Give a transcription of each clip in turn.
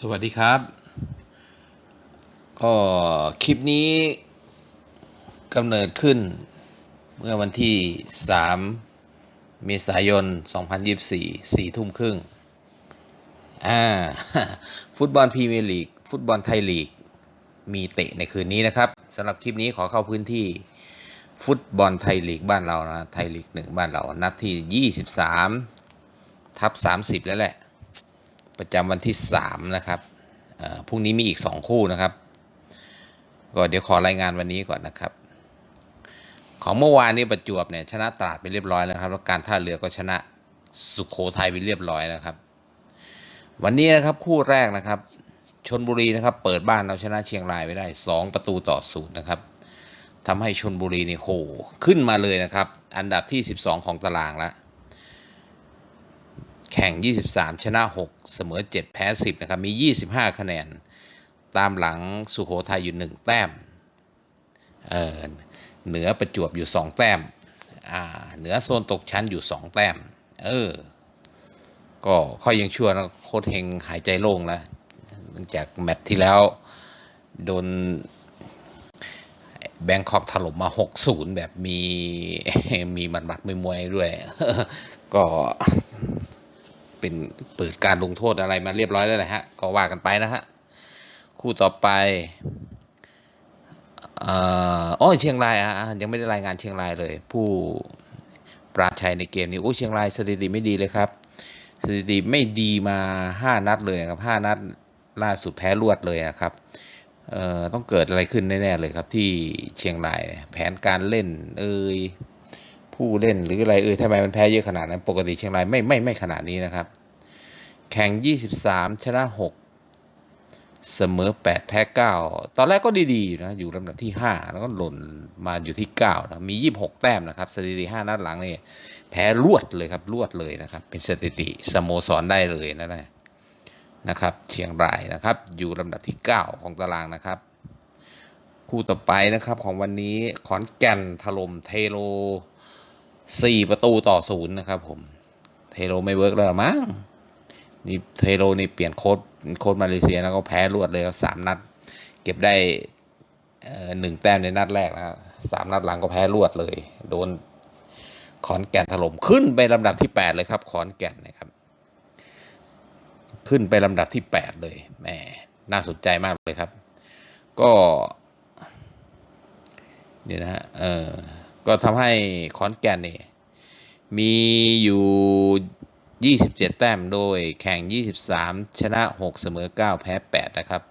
สวัสดีครับ ก็คลิปนี้กำเนิดขึ้นเมื่อวันที่ 3 เมษายน 2024 4 ทุ่มครึ่งอ่าฟุตบอลพรีเมียร์ลีก ฟุตบอลไทยลีก มีเตะในคืนนี้นะครับสำหรับคลิปนี้ขอเข้าพื้นที่ฟุตบอลไทยลีกบ้านเรานะ ไทยลีกหนึ่งบ้านเรา นัดที่ 23 ทับ 30 แล้วแหละ ประจำวันที่ 3 นะครับพรุ่งนี้มีอีก 2 คู่นะครับ ก็เดี๋ยวขอรายงานวันนี้ก่อนนะครับ ของเมื่อวานนี้ประจวบเนี่ยชนะตราดไปเรียบร้อยแล้วครับแล้วการท่าเรือก็ชนะสุขโขทัยไปเรียบร้อยนะครับ วันนี้นะครับคู่แรกนะครับชนบุรีนะครับเปิดบ้านเอาชนะเชียงรายไปได้ 2 ประตูต่อศูนย์นะครับทำให้ชนบุรีนี่โหขึ้นมาเลยนะครับ อันดับที่ 12 ของตารางแล้ว แข่ง 23 ชนะ 6 เสมอ 7 แพ้ 10 นะครับ มี 25 คะแนน ตามหลังสุโขทัยอยู่ 1 แต้ม เออเหนือประจวบอยู่ 2 แต้ม อ่า เหนือโซนตกชั้นอยู่ 2 แต้ม เออ ก็ค่อยยังชั่วนะโคตรเฮงหายใจโล่งแล้วเนื่องจากแมตช์ที่แล้ว โดนแบงคอกถล่มมา 6-0 แบบมี มีมัดหมัดมวยมวยด้วย ก็ เป็นเปิดการลงโทษอะไรมาเรียบร้อยแล้วแหละฮะก็ว่ากันไปนะฮะคู่ต่อไปเอ่ออ๋อเชียงรายอะยังไม่ได้รายงานเชียงรายเลย ผู้ปราชัยในเกมนี้โอ้เชียงรายสถิติไม่ดีเลยครับสถิติไม่ดีมา 5 นัดเลยครับ 5 นัดล่าสุดแพ้รวดเลยนะครับเอ่อต้องเกิดอะไรขึ้นแน่ๆเลยครับที่เชียงรายแผนการเล่น เอ่ยผู้เล่นหรืออะไรเอ่ยทำไมมันแพ้เยอะขนาดนั้น ปกติเชียงรายไม่ไม่ไม่ขนาดนี้นะครับ แข่ง 23 ชนะ 6 เสมอ 8 แพ้ 9 ตอนแรกก็ดีๆนะ อยู่ลำดับที่ 5 แล้วก็หล่นมาอยู่ที่ 9 นะ มี 26 แต้มนะครับ สถิติ 5 นัดหลังนี่แพ้รวดเลยครับ รวดเลยนะครับ เป็นสถิติสโมสรได้เลยนะนะนะครับ เชียงรายนะครับ อยู่ลำดับที่ 9 ของตารางนะครับ คู่ต่อไปนะครับของวันนี้ขอนแก่นถล่มเทโล 4 ประตูต่อศูนย์นะครับผม เทโลไม่เวิร์กแล้วหรอมั้ง นี่เทโรนี่เปลี่ยนโค้ดโค้ดมาเลเซียแล้วก็แพ้รวดเลยครับสามนัด เก็บได้หนึ่งแต้มในนัดแรกนะครับสามนัดหลังก็แพ้รวดเลย โดนขอนแก่นถล่มขึ้นไปลำดับที่แปดเลยครับ ขอนแก่นนะครับ ขึ้นไปลำดับที่แปดเลยแหมน่าสนใจมากเลยครับ ก็เนี่ยนะฮะเออก็ทำให้ขอนแก่นนี่มีอยู่ 27 แต้มโดยแข่ง 23 ชนะ 6 เสมอ 9 แพ้ 8 นะครับ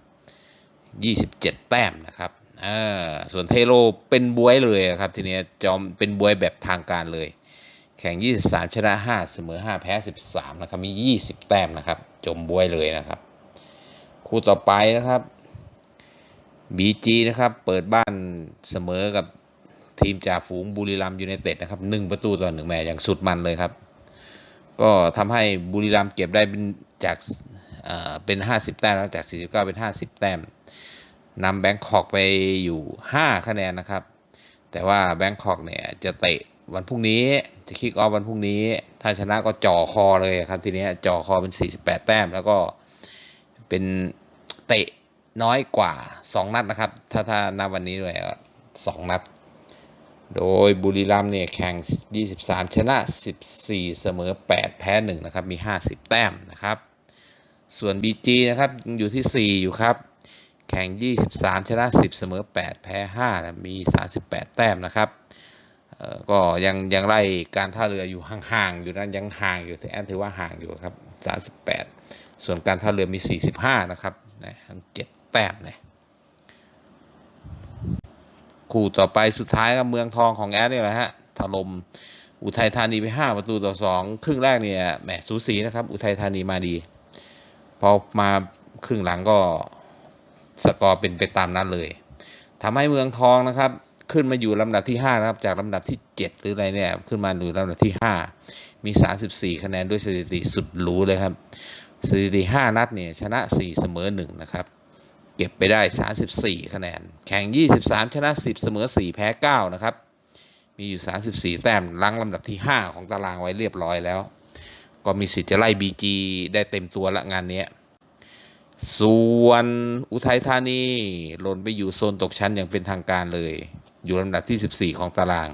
27 แต้มนะครับอ่าส่วนเทโลเป็นบวยเลยครับทีนี้จอมเป็นบวยแบบทางการเลย แข่ง 23 ชนะ 5 เสมอ 5 แพ้ 13 นะครับ มี 20 แต้มนะครับ จมบวยเลยนะครับ คู่ต่อไปนะครับ BG นะครับ เปิดบ้านเสมอกับทีมจ่าฝูงบุรีรัมยูไนเต็ดนะครับหนึ่งประตูต่อหนึ่งแม่อย่างสุดมันเลยครับ ก็ทำให้บุรีรัมย์เก็บได้เป็นจากเอ่อเป็น 50 แต้มแล้วจาก 49 เป็น 50 แต้มนำแบงคอกไปอยู่ 5 คะแนนนะครับ แต่ว่าแบงคอกเนี่ยจะเตะวันพรุ่งนี้จะคิกออฟวันพรุ่งนี้ ถ้าชนะก็จ่อคอเลยครับ ทีนี้จ่อคอเป็น 48 แต้ม แล้วก็เป็นเตะน้อยกว่า 2 นัดนะครับ ถ้าถ้านับวันนี้ด้วยก็สองนัด โดยบุรีรัมย์เนี่ยแข่ง 23 ชนะ 14 เสมอ 8 แพ้ 1 นะครับ มี 50 แต้มนะครับ ส่วน BG นะครับอยู่ที่ 4 อยู่ครับ แข่ง 23 ชนะ 10 เสมอ 8 แพ้5นะมี 38 แต้มนะครับเออก็ยังยังไล่การท่าเรืออยู่ห่างๆอยู่นะยังห่างอยู่แอนถือว่าห่างอยู่ครับ 38 ส่วนการท่าเรือมี 45 นะครับนะทั้ง7แต้มนะ คู่ต่อไปสุดท้ายก็เมืองทองของแอดนี่แหละฮะถล่มอุทัยธานีไป 5 ประตูต่อ 2 ครึ่งแรกเนี่ยแหมสูสีนะครับ อุทัยธานีมาดี พอมาครึ่งหลังก็สกอร์เป็นไปตามนั้นเลยทำให้เมืองทองนะครับ ขึ้นมาอยู่ลำดับที่ 5 นะครับ จากลำดับที่ 7 หรืออะไรเนี่ย ขึ้นมาอยู่ลำดับที่ 5 มี 34 คะแนนด้วยสถิติสุดหรูเลยครับสถิติ 5 นัดเนี่ยชนะ 4 เสมอ 1 นะครับ เก็บไปได้ 34 คะแนน แข่ง 23 ชนะ 10 เสมอ 4 แพ้ 9 นะครับ มีอยู่ 34 แต้มลังลำดับที่ 5 ของตารางไว้เรียบร้อยแล้ว ก็มีสิทธิ์จะไล่ BG ได้เต็มตัวละงานนี้ ส่วนอุทัยธานีหล่นไปอยู่โซนตกชั้นอย่างเป็นทางการเลย อยู่ลำดับที่ 14 ของตาราง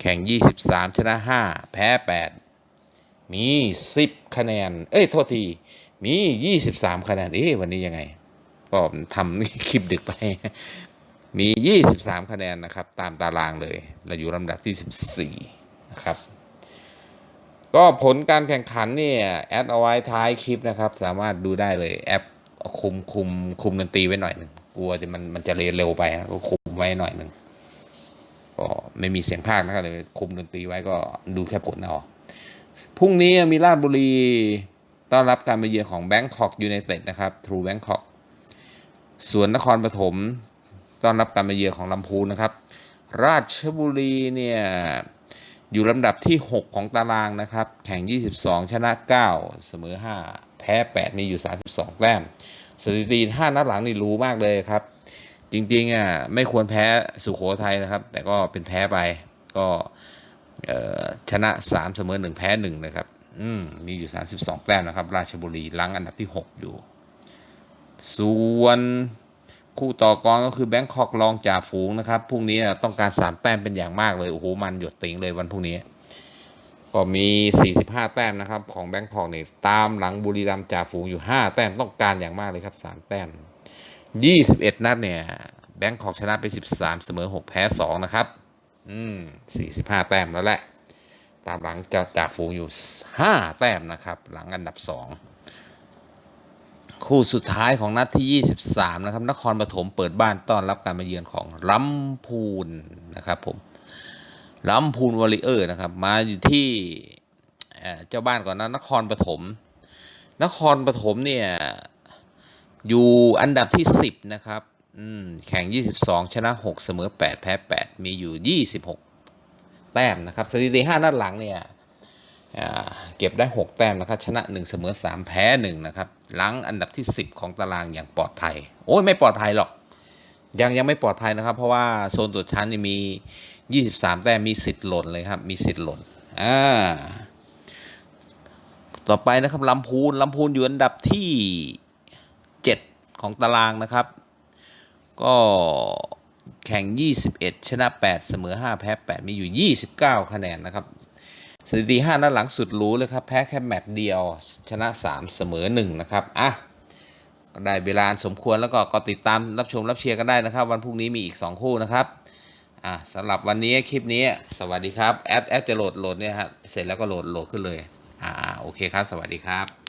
แข่ง 23 ชนะ 5 แพ้ 8 มี 10 คะแนน เอ้ย โทษที มี 23 คะแนน เอ๊ะวันนี้ยังไง ก็ทำคลิปดึกไป มี 23 คะแนนนะครับ ตามตารางเลย เราอยู่ลำดับที่ 14 นะครับ ก็ผลการแข่งขันเนี่ยแอดเอาไว้ท้ายคลิปนะครับ สามารถดูได้เลยแอปคุมคุมคุมดนตรีไว้หน่อยหนึ่งกลัวจะมันมันจะเร็วไปนะก็คุมไว้หน่อยหนึ่งก็ไม่มีเสียงภาคนะครับเลยคุมดนตรีไว้ก็ดูแค่ผลเอาพรุ่งนี้มีราชบุรี ต้อนรับการมาเยือนของแบงคอกยูไนเต็ดนะครับทรูแบงคอก ส่วนนครปฐมต้อนรับการมาเยือนของลำพูนนะครับ ราชบุรีเนี่ยอยู่ลำดับที่ 6 ของตารางนะครับ แข่ง 22 ชนะ 9 เสมอ 5 แพ้ 8 มีอยู่ 32 แต้ม สถิติ5นัดหลังนี่รู้มากเลยครับ จริงๆอะไม่ควรแพ้สุโขทัยนะครับ แต่ก็เป็นแพ้ไปก็ชนะ 3 เสมอ 1 แพ้ 1 นะครับ อืมมีอยู่ 32 แต้มนะครับ ราชบุรีลังอันดับที่ 6 อยู่ ส่วนคู่ต่อกรก็คือแบงคอกรองจ่าฝูงนะครับพรุ่งนี้ต้องการ3แต้มเป็นอย่างมากเลย โอ้โห มันหยดติงเลยวันพรุ่งนี้ ก็มี 45 แต้มนะครับ ของแบงคอกเนี่ยตามหลังบุรีรัมย์จ่าฝูงอยู่ 5 แต้มต้องการอย่างมากเลยครับ 3 แต้ม 21 นัดเนี่ยแบงคอกชนะไป 13 เสมอ 6 แพ้ 2 นะครับ อืม 45 แต้มแล้วแหละ ตามหลังจะจ่าฝูงอยู่ 5 แต้มนะครับ หลังอันดับ 2 คู่สุดท้ายของนัดที่ 23 นะครับ นครปฐมเปิดบ้านต้อนรับการมาเยือนของลำพูนนะครับผมลำพูนวอริเออร์นะครับ มาอยู่ที่เจ้าบ้านก่อนนะนครปฐมนครปฐมเนี่ยอยู่อันดับที่ 10 นะครับแข่ง 22 ชนะ 6 เสมอ 8 แพ้ 8 มีอยู่ 26 แต้มนะครับ สถิติ 5 นัดหลังเนี่ย เก็บได้ 6 แต้มนะครับชนะ 1 เสมอ 3 แพ้ 1 นะครับลังอันดับที่ 10 ของตารางอย่างปลอดภัย โอ้ยไม่ปลอดภัยหรอก ยังยังไม่ปลอดภัยนะครับ เพราะว่าโซนตัวชั้นนี่มี 23 แต้มมีสิทธิ์หล่นเลยครับ มีสิทธิ์หล่นอ่าต่อไปนะครับลำพูนลำพูนอยู่อันดับที่ 7 ของตารางนะครับ ก็แข่ง 21 ชนะ 8 เสมอ 5 แพ้ 8 มีอยู่ 29 คะแนนนะครับ สถิติ5นัดหลังสุดรู้เลยครับ แพ้แค่แมตช์เดียว ชนะ 3 เสมอ 1 นะครับ อะก็ได้เวลาสมควรแล้วก็ก็ติดตามรับชมรับเชียร์กันได้นะครับ วันพรุ่งนี้มีอีก 2 คู่นะครับ อะสำหรับวันนี้คลิปนี้ สวัสดีครับ แอดแอดจะโหลดโหลดเนี่ยฮะเสร็จแล้วก็โหลดโหลดขึ้นเลย อ่าโอเคครับ สวัสดีครับ